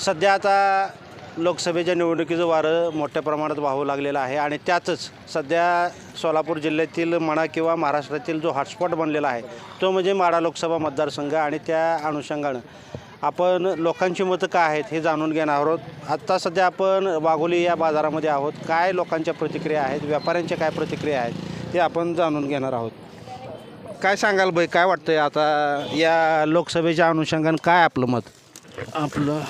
सध्या आता लोकसभेच्या निवडणुकीचं वारं मोठ्या प्रमाणात वाहू लागलेलं आहे आणि त्यातच सध्या सोलापूर जिल्ह्यातील म्हणा किंवा महाराष्ट्रातील जो हॉटस्पॉट बनलेला आहे तो म्हणजे माडा लोकसभा मतदारसंघ आणि त्या अनुषंगानं आपण लोकांची मतं काय आहेत हे जाणून घेणार आहोत. आत्ता सध्या आपण वाघोली या बाजारामध्ये आहोत. काय लोकांच्या प्रतिक्रिया आहेत व्यापाऱ्यांच्या काय प्रतिक्रिया आहेत ते आपण जाणून घेणार आहोत. काय सांगाल बाई काय वाटतंय आता या लोकसभेच्या अनुषंगानं काय आपलं मत? आपलं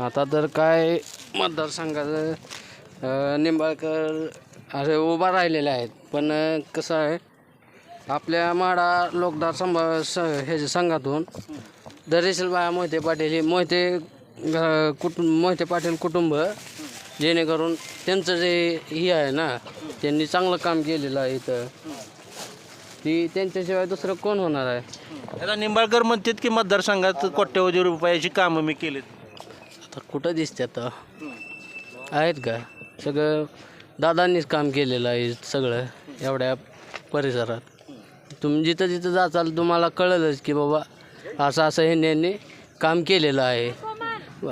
आता तर काय मतदारसंघाचं निंबाळकर असे उभा राहिलेले आहेत. पण कसं आहे आपल्या माडा लोकदार संभा स ह्याच्या संघातून दरेशीलबाया मोहिते पाटील हे मोहिते कुटुंब मोहिते पाटील कुटुंब जेणेकरून त्यांचं जे हे आहे ना त्यांनी चांगलं काम केलेलं आहे इथं. ती त्यांच्याशिवाय दुसरं कोण होणार आहे? आता निंबाळकर म्हणतात की मतदारसंघात कोट्यवधी रुपयाची कामं मी केलीत. आता कुठं दिसते आता? आहेत का? सगळं दादांनीच काम केलेलं आहे सगळं एवढ्या परिसरात. तुम्ही जिथं जिथं जाचाल तुम्हाला कळलंच की बाबा असं असं ह्यांनी यांनी काम केलेलं आहे.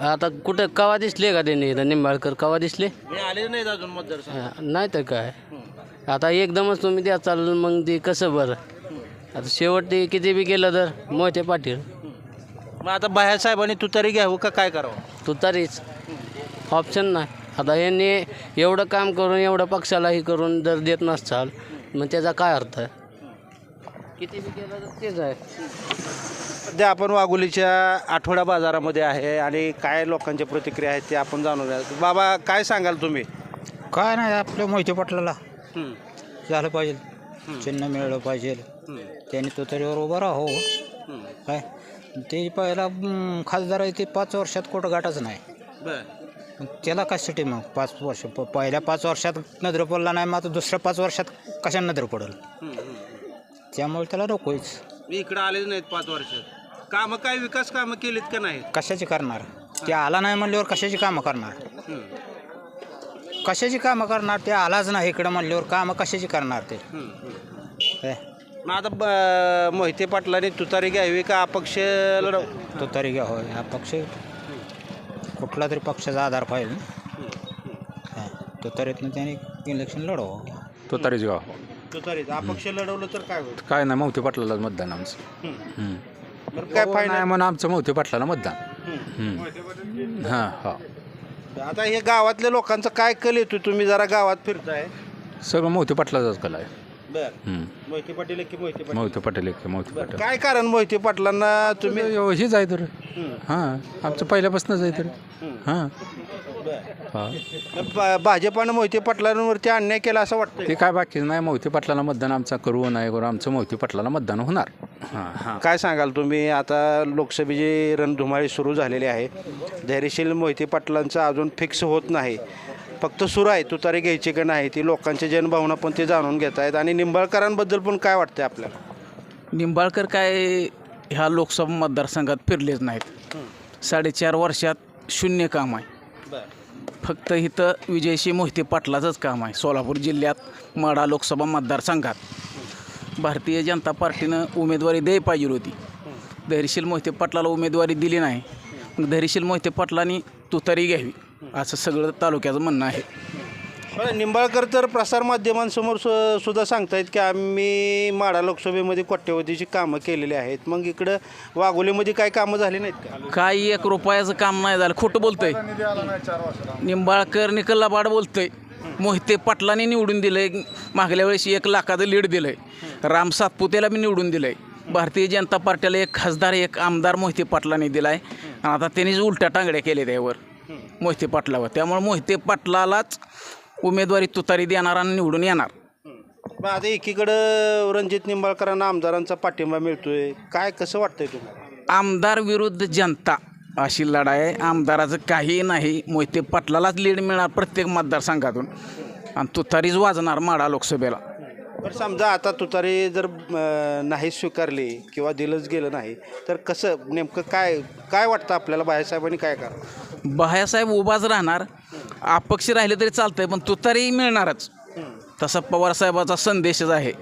आता कुठं कवा दिसले का त्यांनी इथं निंबाळकर? कवा दिसले? आले नाहीत अजून मतदारसंघ हा, नाही तर काय आता एकदमच तुम्ही द्या चाल मग ते कसं बरं? आता शेवट ते किती बी केलं तर? मोहिते पाटील. मग आता बाह्यासाहेबांनी तुतारी घ्यावं का काय करावं? तू तरीच. ऑप्शन नाही. आता यांनी एवढं काम करून एवढं पक्षालाही करून जर देत नसताल मग त्याचा काय अर्थ आहे? किती बी केलं तर तेच आहे. सध्या आपण वाघोलीच्या आठवडा बाजारामध्ये आहे आणि काय लोकांच्या प्रतिक्रिया आहेत ते आपण जाणून घ्या बाबा काय सांगाल तुम्ही? काय नाही आपल्या मोहिते पाटलाला हं, झालं पाहिजे. चिन्ह मिळलं पाहिजे. हं, त्यांनी तो तरीवर उभं राहो हं. काय? ते पहिला खासदार आहे ते पाच वर्षात कुठं गाठाच नाही. बरं. मग त्याला कशासाठी मग? पाच वर्ष प- पहिल्या पाच वर्षात नजर पडला नाही मग आता दुसऱ्या पाच वर्षात कशा नजर पडेल. त्यामुळे त्याला नकोच मी इकडे आलेच नाहीत पाच वर्षात कामं काय विकास कामं केलीत का नाहीत? कशाची करणार? ते आला नाही म्हणल्यावर कशाची कामं करणार? हं, कशाची कामं करणार ते आलाच नाही इकडं म्हणल्यावर कामं कशाची करणार ते. काय मग आता ब- मोहिते पाटलांनी तुतारी घ्यावी का अपक्ष लढव? तो तरी घ्या होय. हा पक्ष कुठला तरी पक्षाचा आधार पाहिजे. हा, तो तरीतनं त्याने इलेक्शन लढवावं. तो तरीच गाव तुतारी अपक्ष लढवलं तर काय होईल? काय नाही मौते पाटलाला मतदान आमचं. हम्म. काय हो, फायदा नाही म्हणून आमचं मौते पाटलाला मतदान. हम्म. हां हा. आता हे गावातल्या लोकांचं काय कल येतो तुम्ही जरा गावात फिरताय. सगळं मौते पाटलाचाच कला आहे. बर. मोहिते पाटील की मोहिते पाटील? एक बरं, पाटील. काय कारण मोहिते पाटलांना तुम्ही हेच आहे तर. हां आमचं पहिल्यापासूनच आहे तर. हां. हां. भाजपानं मोहिते पाटलांवरती अन्याय केला असं वाटतं ते काय बाकी नाही मौते पाटलाला मतदान आमचा करू नाही करू आमचं मौते पाटलाला मतदान होणार. हां हां. काय सांगाल तुम्ही? आता लोकसभेची रणधुमाळी सुरू झालेली आहे. धैर्यशील मोहिते पाटलांचं अजून फिक्स होत नाही. फक्त सुरू आहे तुतारी घ्यायची का नाही ती लोकांची जनभावना पण ते जाणून घेत आहेत. आणि निंबाळकरांबद्दल पण काय वाटतंय आपल्याला? निंबाळकर काय ह्या लोकसभा मतदारसंघात फिरलेच नाहीत. साडेचार वर्षात शून्य काम आहे. फक्त इथं विजयशी मोहिते पाटलाचंच काम आहे सोलापूर जिल्ह्यात माढा लोकसभा मतदारसंघात. भारतीय जनता पार्टीनं उमेदवारी द्यायला पाहिजे होती. धैर्यशील मोहिते पाटलाला उमेदवारी दिली नाही. मग धैर्यशील मोहिते पाटलांनी तुतारी घ्यावी. असं सगळं तालुक्याचं म्हणणं आहे. बरं, निंबाळकर तर प्रसारमाध्यमांसमोर सु सुद्धा सांगतायत की आम्ही माडा लोकसभेमध्ये कोट्यवधीची कामं केलेली आहेत. मग इकडं वाघोलीमध्ये काय कामं झाली नाहीत का? काही एक रुपयाचं काम नाही झालं. खोटं बोलतंय. निंबाळकर निकल्लाबाड बोलतोय. मोहिते पाटलांनी निवडून दिलंय. मागल्या वेळेस एक लाखाचं लीड दिलंय. राम सातपुतेला बी निवडून दिलंय. भारतीय जनता पार्टीला एक खासदार एक आमदार मोहिते पाटलांनी दिलाय. आणि आता त्यांनीच उलट्या टांगड्या केल्या त्यावर मोहिते पाटलावर. त्यामुळे मोहिते पाटलालाच उमेदवारी तुतारी देणार आणि निवडून येणार. मग आता एकीकडं रणजित निंबाळकरांना आमदारांचा पाठिंबा मिळतोय. काय कसं वाटतंय तुम्हाला? आमदार विरुद्ध जनता अशी लढाई आहे. आमदाराचं काही नाही. मोहिते पाटलालाच लीड मिळणार प्रत्येक मतदारसंघातून. आणि तुतारीच वाजणार माडा लोकसभेला. बरं समजा आता तुतारी जर अं, नाही स्वीकारली किंवा दिलंच गेलं नाही तर कसं नेमकं काय काय वाटतं आपल्याला बाहेरसाहेबांनी काय करा बाह्यासाहेब उभाच राहणार अपक्ष राहिले तरी चालतंय पण तुतारी मिळणारच. तसा पवारसाहेबाचा संदेशच आहे.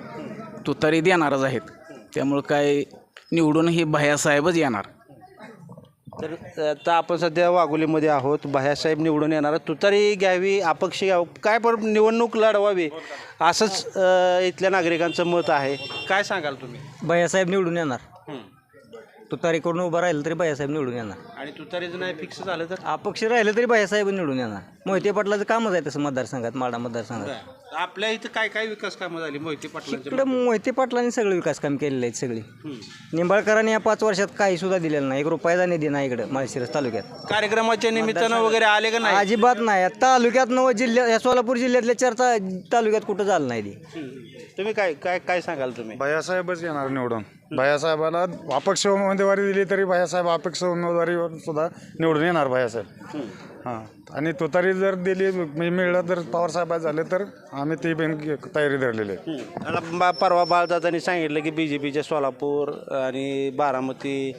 तुतारी देणारच आहेत. त्यामुळं काय निवडूनही बाह्यासाहेबच येणार. तर आता आपण सध्या वाघोलीमध्ये आहोत. बाह्यासाहेब निवडून येणार तुतारी घ्यावी अपक्ष घ्यावं. काय पण निवडणूक लढवावी असंच अ, इथल्या नागरिकांचं मत आहे. काय सांगाल तुम्ही? भैयासाहेब निवडून येणार. तुतारी करून उभं राहिलं तरी भैयासाहेब निवडून येणार. आणि तुतारीच नाही फिक्स झालं तर? अपक्ष राहिलं तरी भैयासाहेब निवडून येणार. मोहिते पाटलाचं कामच आहे तसं मतदारसंघात माडा मतदारसंघात. आपल्या इथं काय काय विकास कामं झाली? मोहिते पाटलांच्या इकडं मोहिते पाटलांनी सगळे विकास काम केलेले आहेत सगळी. निंबाळकरांनी या पाच वर्षात काही सुद्धा दिलेलं नाही. एक रुपयाचा निधी नाही इकडं माळशिरस तालुक्यात. कार्यक्रमाच्या निमित्तानं वगैरे आले का नाही? अजिबात नाही. या तालुक्यात नव जिल्ह्यात या सोलापूर जिल्ह्यातल्या चार ता- तालुक्यात कुठं झालं नाही ती. तुम्ही काय काय काय सांगाल तुम्ही? भैयासाहेबच येणार निवडून. भैयासाहेबाला अपक्ष उमेदवारी दिली तरी भैयासाहेब अपक्ष उमेदवारीवर सुद्धा निवडून येणार भैयासाहेब. हां आणि तुतारी जर दिली मी मिळलं तर पवारसाहेब झाले तर आम्ही ती पण तयारी धरलेली आहे. आता बा- परवा बाळदादांनी सांगितलं की बी जे पीच्या सोलापूर आणि बारामती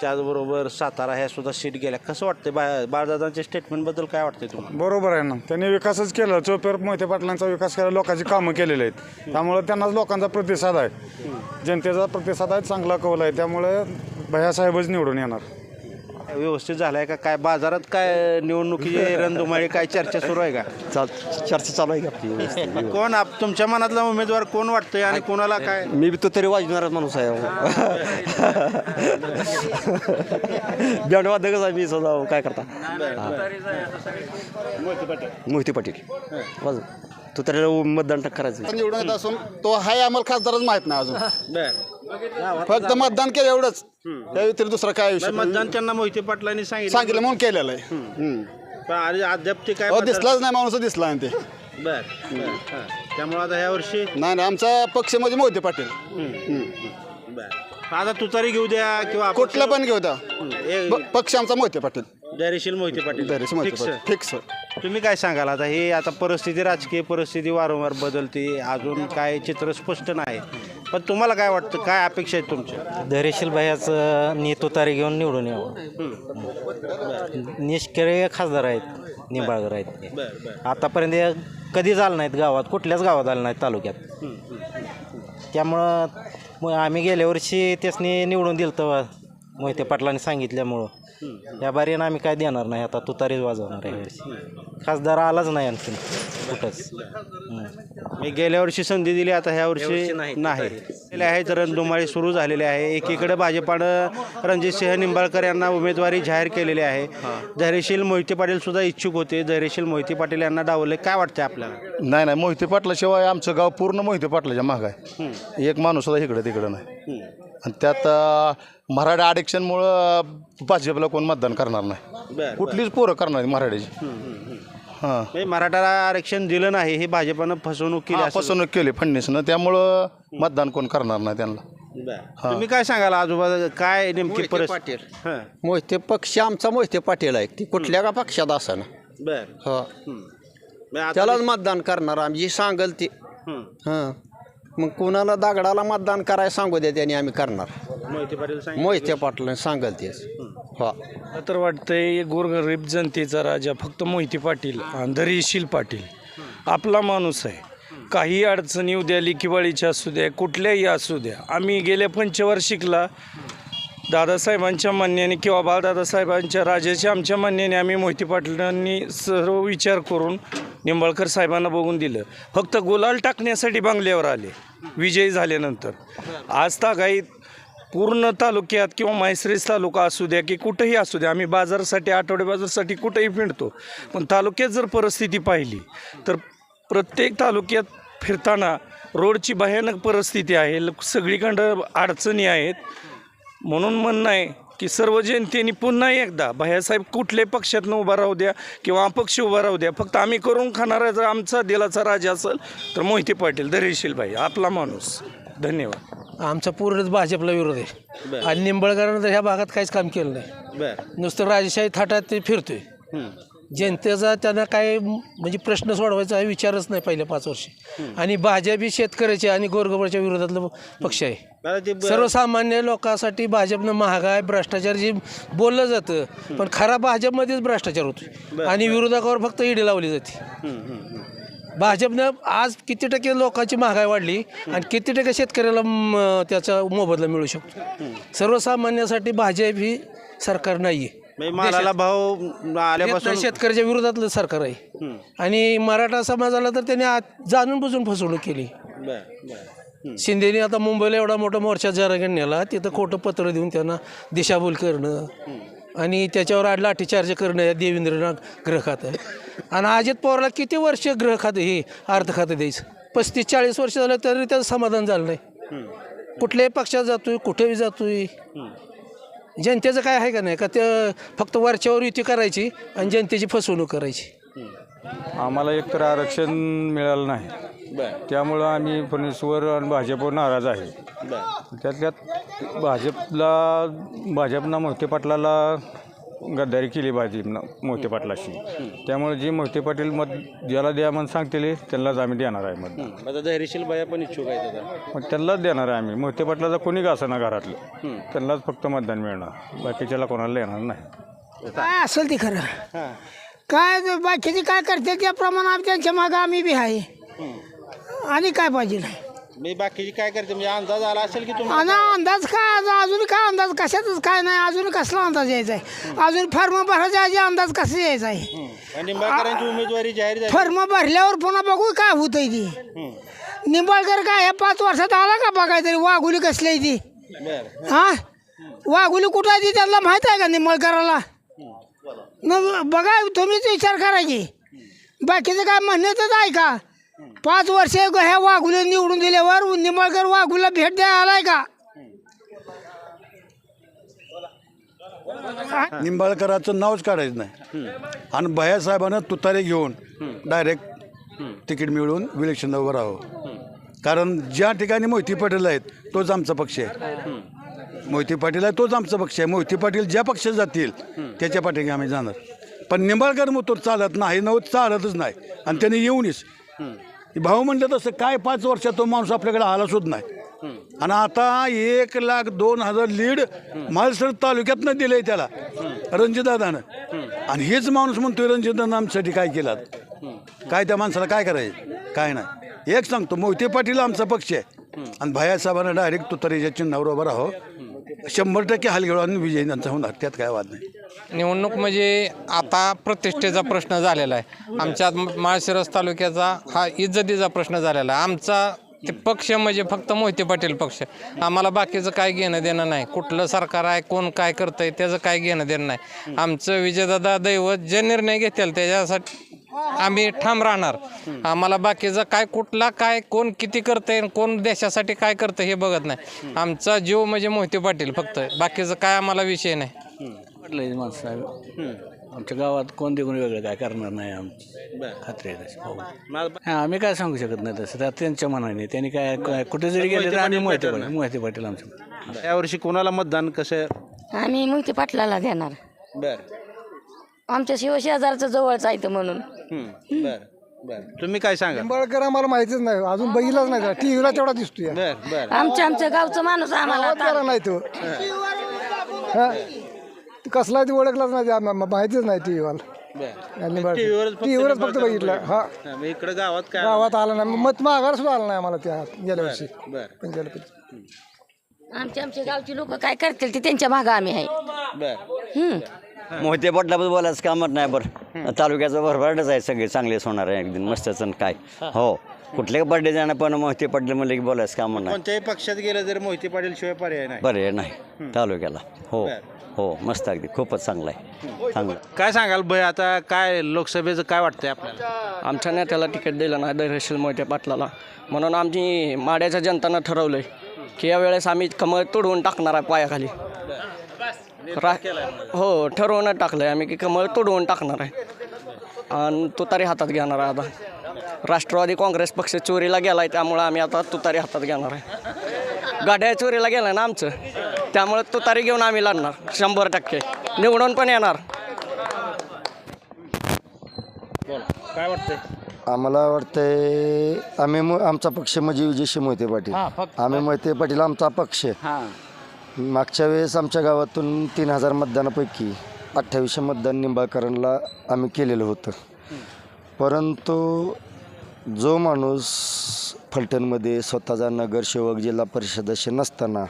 त्याचबरोबर सातारा ह्या सुद्धा सीट गेल्या. कसं वाटतं बा बाळदादांच्या स्टेटमेंटबद्दल काय वाटतंय तुम्हाला? बरोबर आहे ना. त्यांनी विकासच केला. चोपेर मोहिते पाटलांचा विकास केला. लोकांची कामं केलेली आहेत. त्यामुळे त्यांनाच लोकांचा प्रतिसाद आहे. जनतेचा प्रतिसाद आहे चांगला कौल आहे. त्यामुळे भैयासाहेबच निवडून येणार. व्यवस्थित झालं आहे का? काय बाजारात काय निवडणुकीची रणधुमाळी काय चर्चा सुरू आहे का? चाल चर्चा चालू आहे की? आपली कोण आप तुमच्या मनातला उमेदवार कोण वाटतंय आणि कोणाला काय? मी बी तो तरी वाजवणारच माणूस आहे. बँड वादकच आहे मी सदा. काय करता? मोहिती पाटील. वाजव. तू तरी मतदान करायचं निवडून येत असून तो हाय आम्हाला खासदारच माहीत नाही अजून. बर. फक्त मतदान केलं एवढंच. त्या व्यतिरिक्त दुसरं काय विषय. मतदान त्यांना मोहिते पाटलांनी सांगितलं. सांगितलं म्हणून केलेलं आहे. हम्म. पण आणि अद्याप ते काय अहो दिसलाच नाही माणूस दिसला नाही ते. बर. त्यामुळे आता ह्या वर्षी नाही नाही आमचा पक्ष म्हणजे मोहिते पाटील. बर. आता तुतारी घेऊ द्या किंवा कुठला पण घेऊ द्या. हं, पक्ष आमचा मोहिते पाटील. धैर्यशील मोहिते पाटील. मोहिते Fix. फिक्स तुम्ही काय सांगाल? आता हे आता परिस्थिती राजकीय परिस्थिती वारंवार बदलते. अजून काय चित्र स्पष्ट नाही. पण तुम्हाला काय वाटतं? काय अपेक्षा आहेत तुमच्या? धैर्यशील भैयाचं नी तुतारी घेऊन निवडून यावं. निष्क्रिय खासदार आहेत निंबाळकर आहेत ते. बर बर. आतापर्यंत हे कधी झालं नाहीत गावात कुठल्याच गावात आलं नाहीत तालुक्यात. त्यामुळं मग आम्ही गेल्या वर्षी त्यासनी निवडून दिलं तर मोहिते पाटलांनी सांगितल्यामुळं. या बारीनं आम्ही काय देणार नाही आता तुतारीच वाजवणार आहे. खासदार आलाच नाही आणखीन कुठंच. मी गेल्या वर्षी संधी दिली आता ह्या वर्षी नाही गेले आहेत रणधुमाळी सुरू झालेली आहे. एकीकडे भाजपानं रणजितसिंह निंबाळकर यांना उमेदवारी जाहीर केलेली आहे. धैर्यशील मोहिते पाटील सुद्धा इच्छुक होते. धैर्यशील मोहिते पाटील यांना डावले काय वाटते आपल्याला? नाही नाही मोहिते पाटलाशिवाय आमचं गाव पूर्ण मोहिते पाटलाच्या माग आहे. एक माणूस सुद्धा इकडं तिकडं नाही. आणि त्यात मराठा आरक्षणमुळं भाजपला कोण मतदान करणार नाही. बरं, कुठलीच पोरं करणार नाही मराठ्याची हां. म्हणजे मराठा आरक्षण दिलं नाही हे भाजपानं फसवणूक केली हा, असं- फसवणूक केली फडणीसनं त्यामुळं मतदान कोण करणार नाही त्यांना. बरं. तुम्ही काय सांगाल आजोबा? काय नेमकी परिस्थिती? हां. मोहिते पक्ष आमचा मोहिते पाटील आहे. ती कुठल्या का पक्षात असाना. बर. हो. म्हणजे आता- त्यालाच मतदान करणार आम्ही. जी सांगल ती. हं. हां. मग कुणाला दगडाला मतदान करायला सांगू द्या त्यांनी आम्ही करणार. मोहिते पाटील सांगितलं. मोहिते सांगल तेच. हो. मला तर वाटतंय गोरगरीब जनतेचा राजा फक्त मोहिते पाटील आणि धैर्यशील पाटील. आपला माणूस आहे. काही अडचण येऊ द्या लिखीवाळीच्या असू द्या कुठल्याही असू द्या. आम्ही गेल्या पंचवार्षिकला दादासाहेबांच्या म्हणण्याने किंवा बाळदादासाहेबांच्या राजाच्या आमच्या म्हणण्याने आम्ही मोहिते पाटलांनी सर्व विचार करून निंबाळकर साहेबांना बघून दिलं. फक्त गुलाल टाकण्यासाठी बंगल्यावर आले. विजयी झाल्यानंतर. आज तागाईत पूर्ण तालुक्यात किंवा माहेश्रीस तालुका असू द्या की कुठंही असू द्या आम्ही बाजारासाठी आठवडे बाजारसाठी कुठंही फिरतो. पण तालुक्यात जर परिस्थिती पाहिली तर प्रत्येक तालुक्यात फिरताना रोडची भयानक परिस्थिती आहे. सगळीकडं अडचणी आहेत. म्हणून म्हणणं आहे की सर्व जनतेने पुन्हा एकदा भैयासाहेब कुठल्याही पक्षातनं उभा राहू द्या किंवा अपक्ष उभा राहू द्या फक्त आम्ही करून खाणारा जर आमचा दिलाचा राजा असेल तर मोहिते पाटील धैर्यशील भाई आपला माणूस. धन्यवाद. आमचा पूर्णच भाजपला विरोध आहे. आणि निंबळकरांनं तर ह्या भागात काहीच काम केलं नाही. नुसतं राजेशाही थाटात ते फिरतोय. जनतेचा त्यांना काय म्हणजे प्रश्न सोडवायचा हा विचारच नाही पहिल्या पाच वर्षी. आणि भाजप ही शेतकऱ्याचे आणि गोरगोबरच्या विरोधातला पक्ष आहे. सर्वसामान्य लोकांसाठी भाजपनं महागाय भ्रष्टाचार जे बोललं जातं पण खरा भाजपमध्येच भ्रष्टाचार होतो आणि विरोधकावर फक्त ईडी लावली जाते. भाजपनं आज किती टक्के लोकांची महागाई वाढली आणि किती टक्के शेतकऱ्याला त्याचा मोबदला मिळू शकतो? सर्वसामान्यासाठी भाजप ही सरकार नाही आहे म्हणजे मालाला भाव आल्यापासून शेतकऱ्याच्या विरोधातलं सरकार आहे. हं. आणि मराठा समाजाला तर त्याने आत- जाणून बुजून फसवणूक केली. बर बर. शिंदेने आता मुंबईला एवढा मोठा मोर्चा जरा नेला तिथं खोटं पत्र देऊन त्यांना दिशाभूल करणं आणि त्याच्यावर आज लाठीचार्ज करणं या देवेंद्रनाथ ग्रह खातं आणि अजित पवारला किती वर्ष ग्रह खातं हे अर्थ खातं द्यायचं? पस्तीस चाळीस वर्ष झालं तरी त्याचं समाधान झालं नाही. कुठल्याही पक्षात जातोय कुठेही जातोय. जनतेचं काय आहे का नाही? का ते फक्त वरच्यावर युती करायची आणि जनतेची फसवणूक करायची. आम्हाला एकतर आरक्षण मिळालं नाही. त्यामुळं आम्ही फडणवीसवर आणि भाजपवर नाराज आहे. त्यातल्यात भाजपला भाजपनं मोहिते पाटलाला गद्दारी केली भाजपनं मोहिते पाटलाशी. त्यामुळे जे मोहिते पाटील मत ज्याला द्या म्हणून सांगतील त्यांनाच आम्ही देणार आहे मत. आता धैर्यशील बाया पण इच्छुक आहेत आता. मग त्यांनाच देणार आहे आम्ही. मोहिते पाटलाचा कोणी का ना घरातलं? त्यांनाच फक्त मतदान मिळणार. बाकीच्याला कोणाला देणार नाही. काय असेल ते खरं? काय ते बाकीचे काय करते? त्याप्रमाणे आम्ही त्यांच्या मागं आम्ही बी आहे. आणि काय पाहिजे? मी बाकीची काय करते? म्हणजे अंदाज आला असेल की तुम्ही आणि अंदाज काय आज? अजून काय अंदाज? कशातच काय नाही. अजून कसला अंदाज यायचा आहे? अजून फॉर्म भरायच्या आधी अंदाज कसा यायचा आहे? निंबाळकरांची उमेदवारी जाहीर झाली. फॉर्म भरल्यावर पुन्हा बघू काय होत आहे ती निंबाळकर काय ह्या पाच वर्षात आला का बघाय तरी वाघुली कसली आहे ती? बर. हा? वाघुली कुठं आहे ती? त्यांना माहीत आहे का निंबाळकराला? न बघा तुम्हीच विचार करा की. बाकीचं काय म्हणण्यातच आहे का? पाच वर्ष ह्या वाघुले निवडून दिल्यावर निंबाळकर वाघूला भेट द्यायला आलाय का? निंबाळकराचं नावच काढायचं नाही. आणि भैयासाहेबांना तुतारे घेऊन डायरेक्ट तिकीट मिळवून इलेक्शन उभं राहावं कारण ज्या ठिकाणी मोहिती पाटील आहेत तोच आमचा पक्ष आहे. मोहिती पाटील आहे तोच आमचा पक्ष आहे. मोहिती पाटील ज्या पक्षात जातील त्याच्या पाठीने आम्ही जाणार. पण निंबाळकर मग तो चालत नाही नव चालतच नाही. आणि त्याने येऊनच भाऊ म्हणलं तसं काय पाच वर्षात तो माणूस आपल्याकडे आला सुद्धा नाही. आणि आता एक लाख दोन हजार लीड मालसर तालुक्यातनं दिलंय त्याला रणजितदादानं आणि हेच माणूस म्हणतोय रणजितदादा आमच्यासाठी काय केलं काय त्या माणसाला काय करायचं? काय नाही. एक सांगतो मोहिते पाटील आमचा पक्ष आहे. आणि भैयासाहेबांना डायरेक्ट तुतारीच्या चिन्हावर उभं राहो शंभर टक्के हलगेळू आणि विजय त्यांचा होणार. त्यात काय वाद नाही. निवडणूक म्हणजे आता प्रतिष्ठेचा प्रश्न झालेला आहे. आमच्या माळशिरस तालुक्याचा हा इज्जतीचा प्रश्न झालेला आहे. आमचा ते पक्ष म्हणजे फक्त मोहिते पाटील पक्ष. आम्हाला बाकीचं काय घेणं देणं नाही. कुठलं सरकार आहे कोण काय करतंय त्याचं काय घेणं देणं नाही. आमचं विजयदादा दैवत जे निर्णय घेतील त्याच्यासाठी आम्ही ठाम राहणार. आम्हाला बाकीचं काय कुठला काय कोण किती करतंय कोण देशासाठी काय करतं हे बघत नाही. आमचा जीव म्हणजे मोहिते पाटील फक्त. बाकीचं काय आम्हाला विषय नाही. वाटलं माणसं साहेब. आमच्या गावात कोण देखून वेगळं काय करणार नाही आमची खात्री आहे तशी. हो. हा, आम्ही काय सांगू शकत नाही तसं. त्या त्यांच्या मनाने. त्यांनी काय काय- कुठे जरी गेले तर आम्ही मोहिते पाटील मोहिते पाटील आमच्या यावर्षी कोणाला मतदान कसं आम्ही मोहिते पाटलाला देणार. बर. आमच्या शिवशेजारचं जवळच आहे इथं म्हणून. बर बर. तुम्ही काय सांगा? निंबाळकर आम्हाला माहितीच नाही. अजून बघितलाच नाही. टी व्हीला तेवढा दिसतोय. बर बर. आमच्या आमच्या गावचं माणूस आम्हाला नाही तो. हा. कसला ती ओळखलाच नाही. आम्हाला माहितीच नाही टी व्हीवाला टीव्हीवरच फक्त बघितलं. हा. मग इकडे गावात काय गावात आला? नाही. मत मागायला सुद्धा आला नाही आम्हाला त्या गेल्या वर्षी. बर आमच्या आमच्या गावची लोक काय करतील ते त्यांच्या मागं आम्ही आहे. बर. हम्म. मोहिते पाटलाबद्दल बोलायचं कामच नाही बरं. तालुक्याचं भरभराटच आहे सगळे चांगलेच होणार आहे एकदम मस्तच आणि काय. हो. कुठल्या बर्थडे जाणं पण मोहिते पाटील म्हणले की बोलायचं काम नाही. कोणत्याही पक्षात गेलं तर मोहिते पाटील शिवाय पर्याय नाही. बरं नाही तालुक्याला. हो हो मस्त अगदी खूपच चांगलं आहे. चांगलं. काय सांगाल भय आता काय लोकसभेचं काय वाटतंय आपल्याला? आमच्या नेत्याला तिकीट दिलं नाही धैर्यशील मोहिते पाटलाला. म्हणून आमची माड्याच्या जनतानं ठरवलं आहे की यावेळेस आम्ही कमळ तोडवून टाकणार आहे पायाखाली. रा हो ठरवून टाकलं आहे आम्ही की कमळ तोडवून टाकणार आहे. आणि तुतारी हातात घेणार आहे आता. राष्ट्रवादी काँग्रेस पक्ष चोरीला गेला आहे त्यामुळं आम्ही आता तुतारी हातात घेणार आहे. गाड्या चोरीला गेला ना आमचं? त्यामुळे तुतारी घेऊन आम्ही लढणार शंभर टक्के. निवडून पण येणार. काय वाटतंय? आम्हाला वाटतंय आम्ही म- आमचा पक्ष म्हणजे विजयशी मोहिते पाटील. आम्ही मोहिते पाटील आमचा पक्ष. मागच्या वेळेस आमच्या गावातून तीन हजार मतदानापैकी अठ्ठावीसशे मतदान निंबाळकरांना आम्ही केलेलं होतं. परंतु जो माणूस फलटणमध्ये स्वतःचा नगरसेवक जिल्हा परिषद नसताना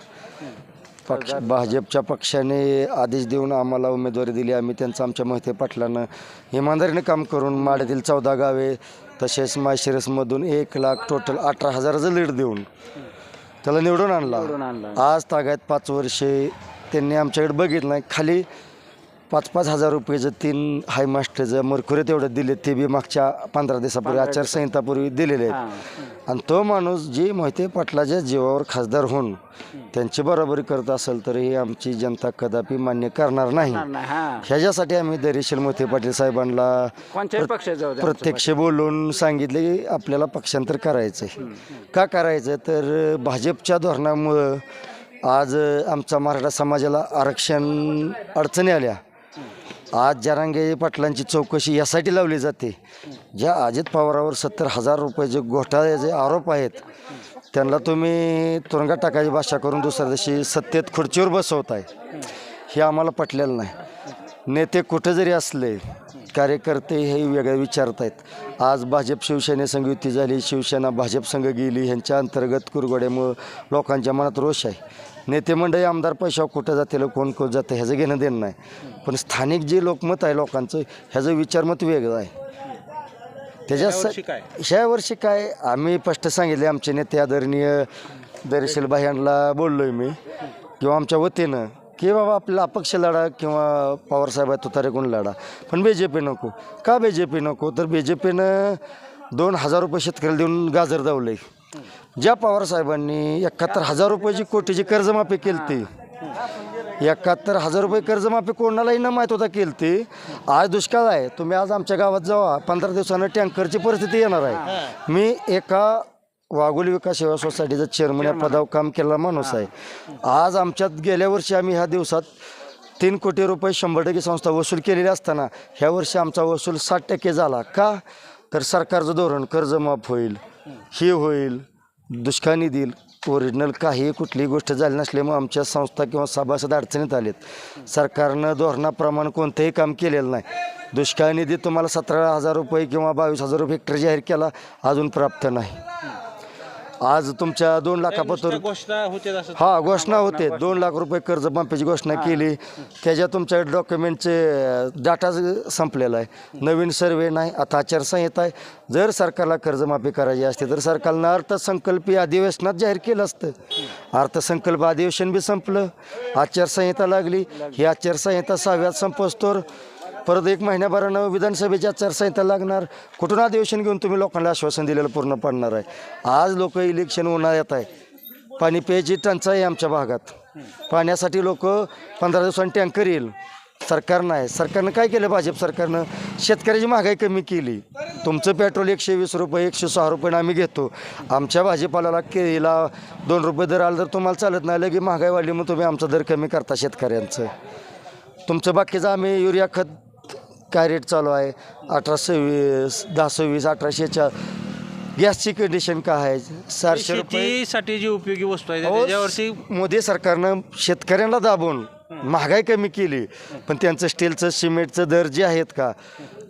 पक्ष भाजपच्या पक्षाने आदेश देऊन आम्हाला उमेदवारी दिली. आम्ही त्यांचं आमच्या महते पाटलानं इमानदारीने काम करून माड्यातील चौदा गावे तसेच माळशिरसमधून एक लाख टोटल अठरा हजाराचं लीड देऊन त्याला निवडून आणला. आज तागायत पाच वर्षे त्यांनी आमच्याकडे बघितलं नाही. खाली पाच पाच हजार रुपयेचं तीन हाय मास्टरचं मरकुरे तेवढं दिले ते बी मागच्या पंधरा दिवसापूर्वी आचारसंहितापूर्वी दिलेले आहेत. आणि तो माणूस जी मोहिते पाटलाच्या जीवावर खासदार होऊन त्यांची बरोबरी करत असेल तर ही आमची जनता कदापि मान्य करणार नाही. ह्याच्यासाठी आम्ही दरीशील मोहिते पाटील साहेबांना प्रत्यक्ष बोलून सांगितले की आपल्याला पक्षांतर करायचं आहे का करायचं तर भाजपच्या धोरणामुळं आज आमचा मराठा समाजाला आरक्षण अडचणी आल्या. आज जरांगे पाटलांची चौकशी यासाठी लावली जाते. ज्या अजित पवारावर सत्तर हजार रुपयाचे घोटाळ्याचे आरोप आहेत त्यांना तुम्ही तुरुंगात टाकायची भाषा करून दुसऱ्या दिवशी सत्तेत खुर्चीवर बसवत आहे हे आम्हाला पटलेलं नाही. नेते कुठे जरी असले कार्यकर्ते हे वेगळे विचारत आहेत आज भाजप शिवसेने संघ युती झाली. शिवसेना भाजप संघ गेली. ह्यांच्या अंतर्गत कुरगोड्यामुळं लोकांच्या मनात रोष आहे. नेते मंडळी आमदार पैशावर कुठं जातील कोण कोण जातं ह्याचं घेणं देणं नाही. पण स्थानिक जे लोकमत आहे लोकांचं ह्याचं विचारमत वेगळं आहे? त्याच्या ह्या वर्षी काय? आम्ही स्पष्ट सांगितले आमचे नेते आदरणीय दरीशील भायांना बोललो आहे मी. किंवा आमच्या वतीनं की बाबा आपल्याला अपक्ष लढा किंवा पवारसाहेब आहे तुतारे कोण लढा. पण बी जे पी नको. का बी जे पी नको? तर बी जे पीनं दोन हजार रुपये शेतकऱ्याला देऊन गाजर दावले ज्या पवारसाहेबांनी एकाहत्तर हजार रुपयाची कोटीची कर्जमाफी केली ती एकाहत्तर हजार रुपये कर्जमाफी कोणालाही न माहीत होता केली ती आज दुष्काळ आहे. तुम्ही आज आमच्या गावात जावा पंधरा दिवसानं टँकरची परिस्थिती येणार आहे. मी एका वाघोली विकास सेवा सोसायटीचा चेअरमन या पदावर काम केलेला माणूस आहे. आज आमच्यात गेल्या वर्षी आम्ही ह्या दिवसात तीन कोटी रुपये शंभर टक्के संस्था वसूल केलेली असताना ह्या वर्षी आमचा वसूल साठ टक्के झाला. का? तर सरकारचं धोरण कर्जमाफ होईल हे होईल दुष्काळी देईल ओरिजिनल काही कुठलीही गोष्ट झाली नसल्यामुळे आमच्या संस्था किंवा सभासद अडचणीत आलेत. सरकारनं धोरणाप्रमाणे कोणतंही काम केलेलं नाही. दुष्काळ निधी तुम्हाला सतरा हजार रुपये किंवा बावीस हजार रुपये हेक्टर जाहीर केला अजून प्राप्त नाही. आज तुमच्या दोन लाखापत्र घोषणा होते असं. हा घोषणा होते दोन लाख रुपये कर्ज माफीची घोषणा केली. त्याच्या तुमच्याकडे डॉक्युमेंटचे डाटा संपलेला आहे. नवीन सर्वे नाही आता आचारसंहिता आहे. जर सरकारला कर्जमाफी करायची असते तर सरकारनं अर्थसंकल्पीय अधिवेशनात जाहीर केलं असतं. अर्थसंकल्प अधिवेशन बी संपलं. आचारसंहिता लागली. ही आचारसंहिता सहाव्यात संपस्तोर परत एक महिन्याभरानं विधानसभेची आचारसंहिता लागणार. कुठून अधिवेशन घेऊन तुम्ही लोकांना आश्वासन दिलेलं पूर्ण पडणार आहे? आज लोक इलेक्शन उन्हाळ्यात आहे पाणी प्यायची टंचाई आहे आमच्या भागात. पाण्यासाठी लोक पंधरा दिवसांनी टँकर येईल. सरकारनं आहे सरकारनं काय केलं भाजप सरकारनं? शेतकऱ्याची महागाई कमी केली. तुमचं पेट्रोल एकशे वीस रुपये एकशे सहा रुपये आम्ही घेतो. आमच्या भाजीपाल्याला केळीला दोन रुपये दर आला तर तुम्हाला चालत नाही. लगे महागाई वाढली मग तुम्ही आमचा दर कमी करता शेतकऱ्यांचं. तुमचं बाकीचं आम्ही युरिया खत काय रेट चालू आहे? अठरा सव्वीस दहा सव्वीस अठराशेच्या गॅसची कंडिशन काय आहे? चारशे रुपये शेतीसाठी जी उपयोगी वस्तू आहे अहो, त्याच्यावरती मोदी सरकारनं शेतकऱ्यांना दाबून महागाई कमी केली. पण त्यांचं स्टीलचं सिमेंटचं दर जे आहेत का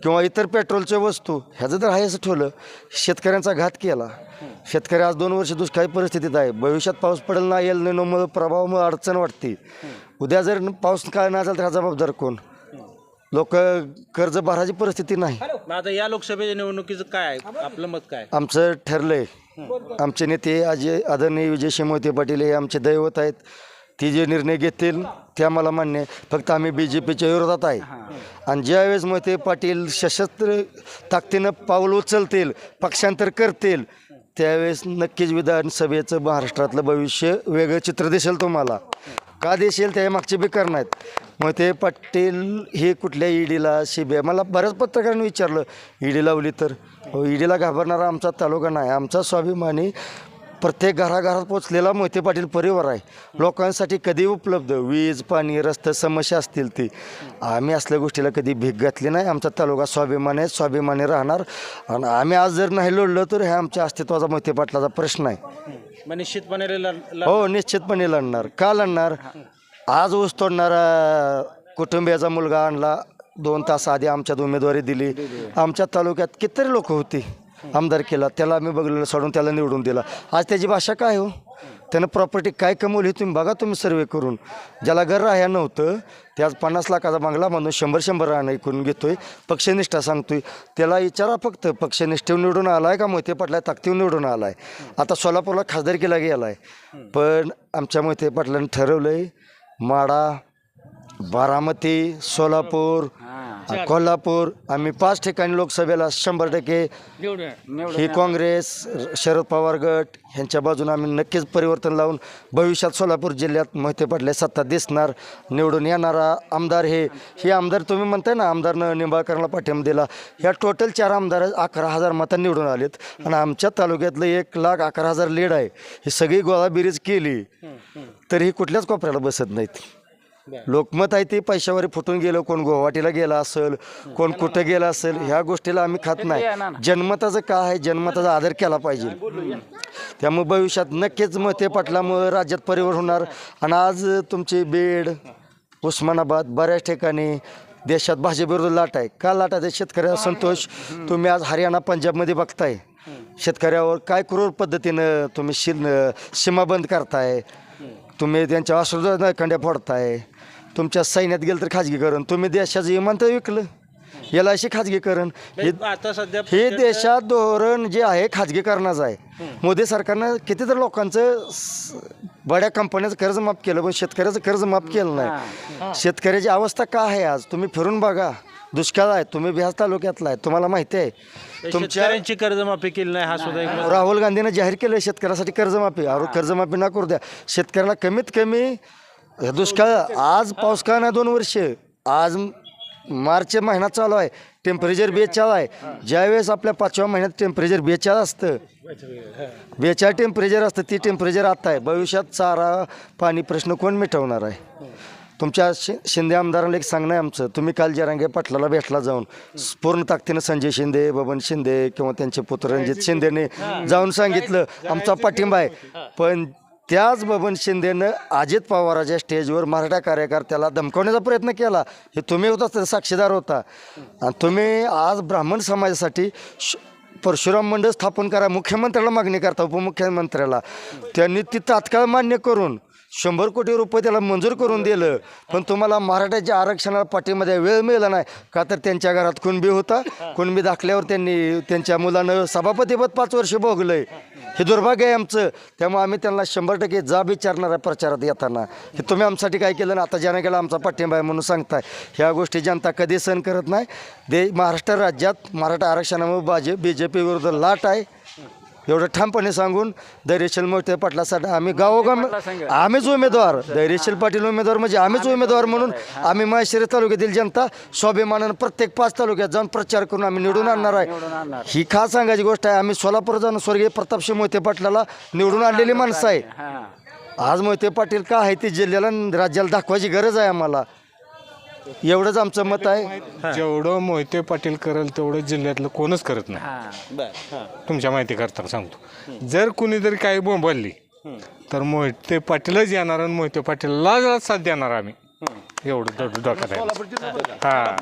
किंवा इतर पेट्रोलच्या वस्तू ह्याचं जर आहे असं ठेवलं. शेतकऱ्यांचा घात केला. शेतकरी आज दोन वर्ष दुष्काळी परिस्थितीत आहे. भविष्यात पाऊस पडेल ना येईल नमुळं प्रभावामुळे अडचण वाटते. उद्या जर पाऊस काय नाही झाला तर हा जबाबदार कोण? लोक कर्ज भरायची परिस्थिती नाही. मग आता या लोकसभेच्या निवडणुकीचं काय? आहे? आपलं मत काय? आमचं ठरलंय. आमचे नेते अजय आदरणीय विजय मोहिते पाटील हे आमचे दैवत आहेत. ते जे निर्णय घेतील ते आम्हाला मान्य आहे. फक्त आम्ही बी जे पीच्या विरोधात आहे. आणि ज्यावेळेस मोहिते पाटील सशस्त्र ताकदीनं पाऊल उचलतील पक्षांतर करतील त्यावेळेस नक्कीच विधानसभेचं महाराष्ट्रातलं भविष्य वेगळं चित्र दिसेल तुम्हाला. का दिसेल त्या मागचे बेकार नाहीत. मग ते पाटील हे कुठल्या ईडीला सी बी आय मला बऱ्याच पत्रकारांनी विचारलं ईडी लावली तर? हो, ईडीला घाबरणारा आमचा तालुका नाही आमचा स्वाभिमानी प्रत्येक घराघरात पोचलेला मोहिते पाटील परिवार आहे. लोकांसाठी कधी उपलब्ध? वीज पाणी रस्ते समस्या असतील ती. आम्ही असल्या गोष्टीला कधी भीक घातली नाही. आमचा तालुका स्वाभिमानी आहे स्वाभिमानी राहणार. आणि आम्ही आज जर नाही लढलो तर हे आमच्या अस्तित्वाचा मोहिते पाटलाचा प्रश्न आहे. मग निश्चितपणे हो निश्चितपणे लढणार. का लढणार? आज ऊस तोडणारा कुटुंबियाचा मुलगा आणला. दोन तास आधी आमच्यात उमेदवारी दिली. आमच्या तालुक्यात कितीतरी लोक होती. आमदार केला त्याला आम्ही बघलेलं सोडून त्याला निवडून दिला. आज त्याची भाषा काय हो? त्यानं प्रॉपर्टी काय कमवली तुम्ही बघा तुम्ही सर्वे करून. ज्याला घर राहायला नव्हतं ते आज पन्नास लाखाचा बंगला मानून शंभर शंभर राहणं ऐकून घेतोय पक्षनिष्ठा सांगतोय. त्याला विचारा फक्त पक्षनिष्ठेवर निवडून आलाय का मोहिते पाटला ताकदीवर निवडून आलाय? आता सोलापूरला खासदारकीला गेलाय. पण आमच्या मोहिते ठरवलं ठरवलंय माडा बारामती सोलापूर कोल्हापूर आम्ही पाच ठिकाणी लोकसभेला शंभर टक्के. ही काँग्रेस शरद पवार गट ह्यांच्या बाजूने आम्ही नक्कीच परिवर्तन लावून भविष्यात सोलापूर जिल्ह्यात मोहिते पाटले सत्ता दिसणार निवडून येणारा आमदार हे. हे आमदार तुम्ही म्हणताय ना आमदारनं निंबाळकरला पाठिंबा दिला. ह्या टोटल चार आमदार अकरा हजार मतं निवडून आलेत. आणि आमच्या तालुक्यातलं एक लाख अकरा हजार लीड आहे. ही सगळी गोळाबिरीज केली तर ही कुठल्याच कोपऱ्याला बसत नाहीत. लोकमत आहे ते पैशावर फुटून गेलं कोण गुवाहाटीला गेला असेल कोण कुठं गेला असेल ह्या गोष्टीला आम्ही खात नाही. जन्मताचं काय आहे? जन्मताचा आदर केला पाहिजे. त्यामुळे भविष्यात नक्कीच मते पाटलामुळं राज्यात परिवर्तन होणार. आणि आज तुमची बीड उस्मानाबाद बऱ्याच ठिकाणी देशात भाजपविरुद्ध लाट आहे. का लाट आहे? शेतकऱ्याचा संतोष तुम्ही आज हरियाणा पंजाबमध्ये बघताय. शेतकऱ्यावर काय क्रूर पद्धतीनं तुम्ही शिन सीमाबंद करताय? तुम्ही त्यांच्या अश्रुदा खंड्या फोडताय. तुमच्या सैन्यात गेलं तर खाजगीकरण तुम्ही देशाचं विमानतळ विकलं. याला अशी खाजगीकरण हे आता सध्या हे देशात धोरण जे आहे खाजगीकरणाचं आहे. मोदी सरकारनं कितीतरी लोकांचं स- बड्या कंपन्याचं कर्ज माफ केलं पण शेतकऱ्याचं कर्ज माफ केलं नाही. शेतकऱ्याची अवस्था काय आहे आज? तुम्ही फिरून बघा. दुष्काळ आहे तुम्ही बिहार तालुक्यातला आहे तुम्हाला माहिती आहे. तुमच्या कर्जमाफी केली नाही हा सुद्धा एक राहुल गांधीनं जाहीर केलं शेतकऱ्यासाठी कर्जमाफी. अरे कर्जमाफी ना करू द्या. शेतकऱ्याला कमीत कमी दुष्काळ आज पाऊस का नाही दोन वर्ष? आज मार्च महिना चालू आहे. टेम्परेचर बेचाळ आहे. ज्यावेळेस आपल्या पाचव्या महिन्यात टेम्परेचर बेचाळ असतं. बेचाळ टेम्परेचर असतं ती टेम्परेचर आत्ता आहे. भविष्यात चारा पाणी प्रश्न कोण मिटवणार आहे? तुमच्या शि शिंदे आमदारांना एक सांगणं आहे आमचं. तुम्ही काल जरांगे पाटलाला भेटला जाऊन पूर्ण ताकदीनं संजय शिंदे बबन शिंदे किंवा त्यांचे पुत्र रणजित शिंदेने जाऊन सांगितलं. आमचा पाठिंबा आहे. पण त्याच बबन शिंदेनं अजित पवाराच्या स्टेजवर मराठा कार्यकर्त्याला धमकावण्याचा प्रयत्न केला. हे तुम्ही होता तर साक्षीदार होता. आणि तुम्ही आज ब्राह्मण समाजासाठी श- परशुराम मंडळ स्थापन करा मुख्यमंत्र्याला मागणी करता उपमुख्यमंत्र्याला. त्यांनी ती तात्काळ मान्य करून शंभर कोटी रुपये त्याला मंजूर करून दिलं. पण तुम्हाला मराठ्याच्या आरक्षणाला पाठीमध्ये वेळ मिळाला नाही. का तर त्यांच्या घरात कुणबी होता. कुणबी दाखल्यावर त्यांनी त्यांच्या मुलानं सभापतीपद पाच वर्ष भोगलंय. हे दुर्भाग्य आहे आमचं. त्यामुळे आम्ही त्यांना शंभर टक्के जाब विचारणार आहे प्रचारात येताना. हे तुम्ही आमच्यासाठी काय केलं ना आता जनकेला आमचा पाठिंबा आहे म्हणून सांगताय. ह्या गोष्टी जनता कधी सहन करत नाही. दे महाराष्ट्र राज्यात मराठा आरक्षणामुळे बाजे बी जे पी विरुद्ध लाट आहे. एवढं ठामपणे सांगून धैर्यशील मोठे पाटलासाठी आम्ही गावोगाव आम्हीच उमेदवार. धैर्यशील पाटील उमेदवार म्हणजे आम्हीच उमेदवार म्हणून आम्ही माहेश्वरी तालुक्यातील जनता स्वाभिमानानं प्रत्येक पाच तालुक्यात जाऊन प्रचार करून आम्ही निवडून आणणार आहे. ही खास सांगायची गोष्ट आहे आम्ही सोलापूर जाऊन स्वर्गीय प्रतापसिंह मोहिते पाटलाला निवडून आणलेली माणसं आहे. आज मोहिते पाटील का आहे ती जिल्ह्याला राज्याला दाखवायची गरज आहे आम्हाला. एवढंच आमचं मत आहे. जेवढं मोहिते पाटील करेल तेवढं जिल्ह्यातलं कोणच करत नाही. तुमच्या माहिती करता सांगतो. जर कुणी जरी काही बोंबलली तर मोहिते पाटीलच येणार आणि मोहिते पाटीलला साथ देणार आम्ही. एवढं डोक्यात आहे. हा.